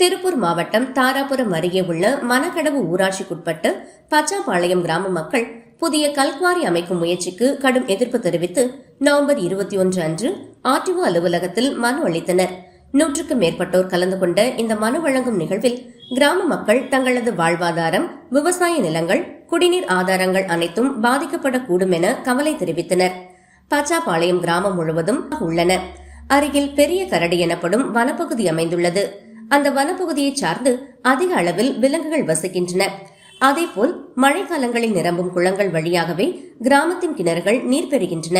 திருப்பூர் மாவட்டம் தாராபுரம் அருகே உள்ள மணக்கடவு ஊராட்சிக்குட்பட்டு பச்சாப்பாளையம் கிராம மக்கள் புதிய கல்குவாரி அமைக்கும் முயற்சிக்கு கடும் எதிர்ப்பு தெரிவித்து நவம்பர் இருபத்தி ஒன்று அன்று ஆர்டிஓ அலுவலகத்தில் மனு அளித்தனர். நூற்றுக்கும் மேற்பட்டோர் கலந்து கொண்ட இந்த மனு வழங்கும் நிகழ்வில் கிராம மக்கள் தங்களது வாழ்வாதாரம் விவசாய நிலங்கள் குடிநீர் ஆதாரங்கள் அனைத்தும் பாதிக்கப்படக்கூடும் என கவலை தெரிவித்தனர். பச்சாபாளையம் கிராமம் முழுவதும் உள்ளன. அருகில் பெரிய கரடி எனப்படும் வனப்பகுதி அமைந்துள்ளது. அந்த வனப்பகுதியை சார்ந்து அதிக அளவில் விலங்குகள் வசிக்கின்றன. அதேபோல் மழைக்காலங்களில் நிரம்பும் குளங்கள் வழியாகவே கிராமத்தின் கிணறுகள் நீர் பெறுகின்றன.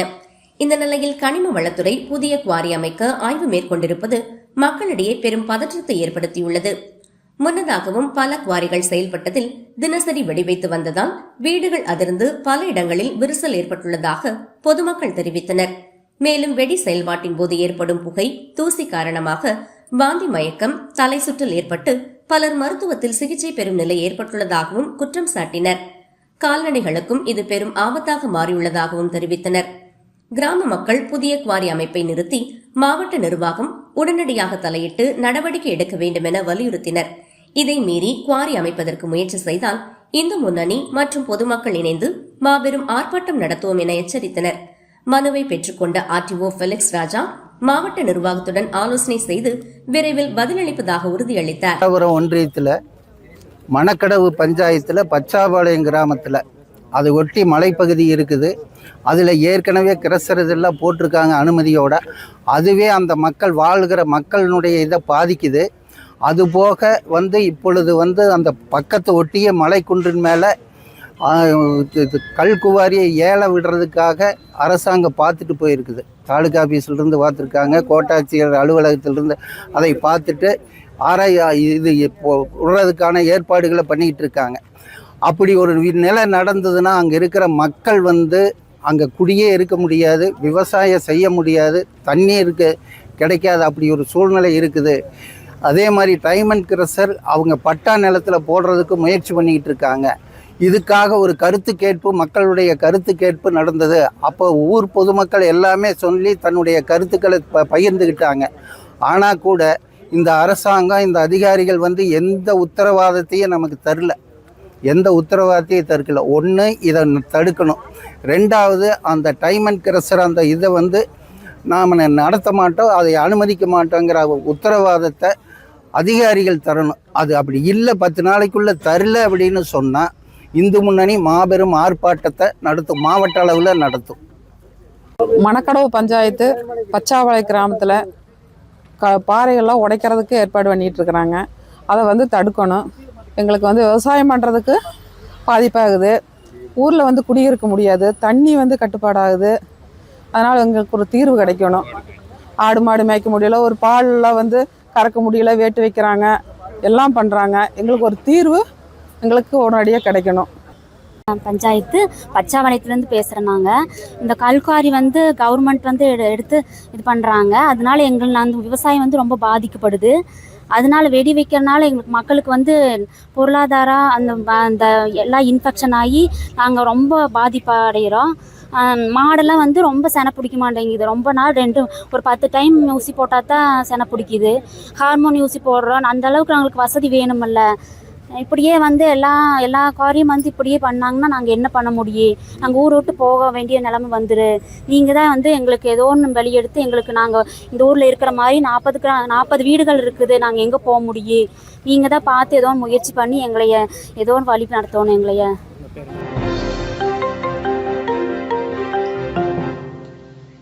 இந்த நிலையில் கனிம வளத்துறை புதிய குவாரி அமைக்க ஆய்வு மேற்கொண்டிருப்பது மக்களிடையே பெரும் பதற்றத்தை ஏற்படுத்தியுள்ளது. முன்னதாகவும் பல குவாரிகள் செயல்பட்டதில் தினசரி வெடிவைத்து வந்ததால் வீடுகள் அதிர்ந்து பல இடங்களில் விரிசல் ஏற்பட்டுள்ளதாக பொதுமக்கள் தெரிவித்தனர். மேலும் வெடி செயல்பாட்டின் போது ஏற்படும் புகை தூசி காரணமாக வாந்தி மயக்கம் தலை சுற்றல் ஏற்பட்டு பலர் மருத்துவத்தில் சிகிச்சை பெறும் நிலை ஏற்பட்டுள்ளதாகவும் குற்றம் சாட்டினர். கால்நடைகளுக்கும் இது பெரும் ஆபத்தாக மாறியுள்ளதாகவும் தெரிவித்தனர். கிராம மக்கள் புதிய குவாரி அமைப்பை நிறுத்தி மாவட்ட நிர்வாகம் உடனடியாக தலையிட்டு நடவடிக்கை எடுக்க வேண்டும் என வலியுறுத்தினர். இதை மீறி குவாரி அமைப்பதற்கு முயற்சி செய்தால் இந்து முன்னணி மற்றும் பொதுமக்கள் இணைந்து மாபெரும் ஆர்ப்பாட்டம் நடத்துவோம் என எச்சரித்தனர். மனுவை பெற்றுக்கொண்ட ஆர்டிஓ பெலிக்ஸ் ராஜா மாவட்ட நிர்வாகத்துடன் ஆலோசனை செய்து விரைவில் பதிலளிப்பதாக உறுதியளித்தார். ஒன்றியத்தில் மணக்கடவு பஞ்சாயத்தில் பச்சாபாளையம் கிராமத்தில் அதை ஒட்டி மலைப்பகுதி இருக்குது. அதில் ஏற்கனவே கிரசர் இதெல்லாம் போட்டிருக்காங்க அனுமதியோட. அதுவே அந்த மக்கள் வாழ்கிற மக்களினுடைய இதை பாதிக்குது. அதுபோக வந்து இப்பொழுது வந்து அந்த பக்கத்தை ஒட்டிய மலைக்குன்றின் மேலே கல்குவாரியை ஏழை விடுறதுக்காக அரசாங்கம் பார்த்துட்டு போயிருக்குது. தாலுகா ஆஃபீஸ்லேருந்து பார்த்துருக்காங்க. கோட்டாட்சியர் அலுவலகத்திலிருந்து அதை பார்த்துட்டு ஆராய் இது விடுறதுக்கான ஏற்பாடுகளை பண்ணிக்கிட்டு இருக்காங்க. அப்படி ஒரு நிலை நடந்ததுன்னா அங்கே இருக்கிற மக்கள் வந்து அங்கே குடியே இருக்க முடியாது விவசாயம் செய்ய முடியாது தண்ணி இருக்க கிடைக்காது அப்படி ஒரு சூழ்நிலை இருக்குது. அதே மாதிரி டைமண்ட் கிரசர் அவங்க பட்டா நிலத்தில் போடுறதுக்கு முயற்சி பண்ணிக்கிட்டு இருக்காங்க. இதுக்காக ஒரு கருத்து கேட்பு மக்களுடைய கருத்து கேட்பு நடந்தது. அப்போ ஊர் பொதுமக்கள் எல்லாமே சொல்லி தன்னுடைய கருத்துக்களை ப பகிர்ந்துக்கிட்டாங்க ஆனால் கூட இந்த அரசாங்கம் இந்த அதிகாரிகள் வந்து எந்த உத்தரவாதத்தையும் நமக்கு தரல. எந்த உத்தரவாதத்தையும் தடுக்கல ஒன்று இதை தடுக்கணும். ரெண்டாவது அந்த டைம் அண்ட் கிரசர் அந்த இதை வந்து நாம் நடத்த மாட்டோம் அதை அனுமதிக்க மாட்டோங்கிற உத்தரவாதத்தை அதிகாரிகள் தரணும். அது அப்படி இல்லை பத்து நாளைக்குள்ளே தரல அப்படின்னு சொன்னால் இந்து முன்னணி மாபெரும் ஆர்ப்பாட்டத்தை நடத்தும் மாவட்ட அளவில் நடத்தும். மணக்கடவு பஞ்சாயத்து பச்சாவளை கிராமத்தில் க பாறைகள்லாம் உடைக்கிறதுக்கு ஏற்பாடு பண்ணிகிட்டு இருக்கிறாங்க அதை வந்து தடுக்கணும். எங்களுக்கு வந்து விவசாயம் பண்ணுறதுக்கு பாதிப்பாகுது. ஊரில் வந்து குடியிருக்க முடியாது. தண்ணி வந்து கட்டுப்பாடாகுது. அதனால் எங்களுக்கு ஒரு தீர்வு கிடைக்கணும். ஆடு மாடு மேய்க்க முடியல ஒரு பால்லாம் வந்து கறக்க முடியல வேட்டு வைக்கிறாங்க. எல்லாம் பண்ணுறாங்க எங்களுக்கு ஒரு தீர்வு எங்களுக்கு உடனடியாக கிடைக்கணும். பஞ்சாயத்து பச்சாவளையத்துலேருந்து பேசுகிறேன் நாங்கள் இந்த கல்குவாரி வந்து கவர்மெண்ட் வந்து எடு- எடுத்து இது பண்ணுறாங்க அதனால எங்கள் அந்த விவசாயம் வந்து ரொம்ப பாதிக்கப்படுது. அதனால வெடி வைக்கிறனால எங்களுக்கு மக்களுக்கு வந்து பொருளாதார அந்த அந்த எல்லாம் இன்ஃபெக்ஷன் ஆகி நாங்கள் ரொம்ப பாதிப்படைகிறோம் மாடெல்லாம் வந்து ரொம்ப செனை பிடிக்க மாட்டேங்குது. ரொம்ப நாள் ரெண்டு ஒரு பத்து டைம் ஊசி போட்டால் தான் செனை பிடிக்குது. ஹார்மோன் ஊசி போடுறோம். அந்த அளவுக்கு எங்களுக்கு வசதி வேணுமில்ல. இப்படியே வந்து எல்லா எல்லா காரியம் வந்து இப்படியே பண்ணாங்கன்னா நாங்கள் என்ன பண்ண முடியும் நாங்கள் ஊர் விட்டு போக வேண்டிய நிலமை வந்துரு. நீங்கள் தான் வந்து எங்களுக்கு ஏதோ ஒன்று வெளியெடுத்து எங்களுக்கு நாங்கள் இந்த ஊரில் இருக்கிற மாதிரி நாற்பது நாற்பது வீடுகள் இருக்குது. நாங்கள் எங்கே போக முடியும் நீங்கள் தான் பார்த்து ஏதோ ஒன்று முயற்சி பண்ணி எங்களைய ஏதோ ஒன்று வழி நடத்தணும் எங்களைய.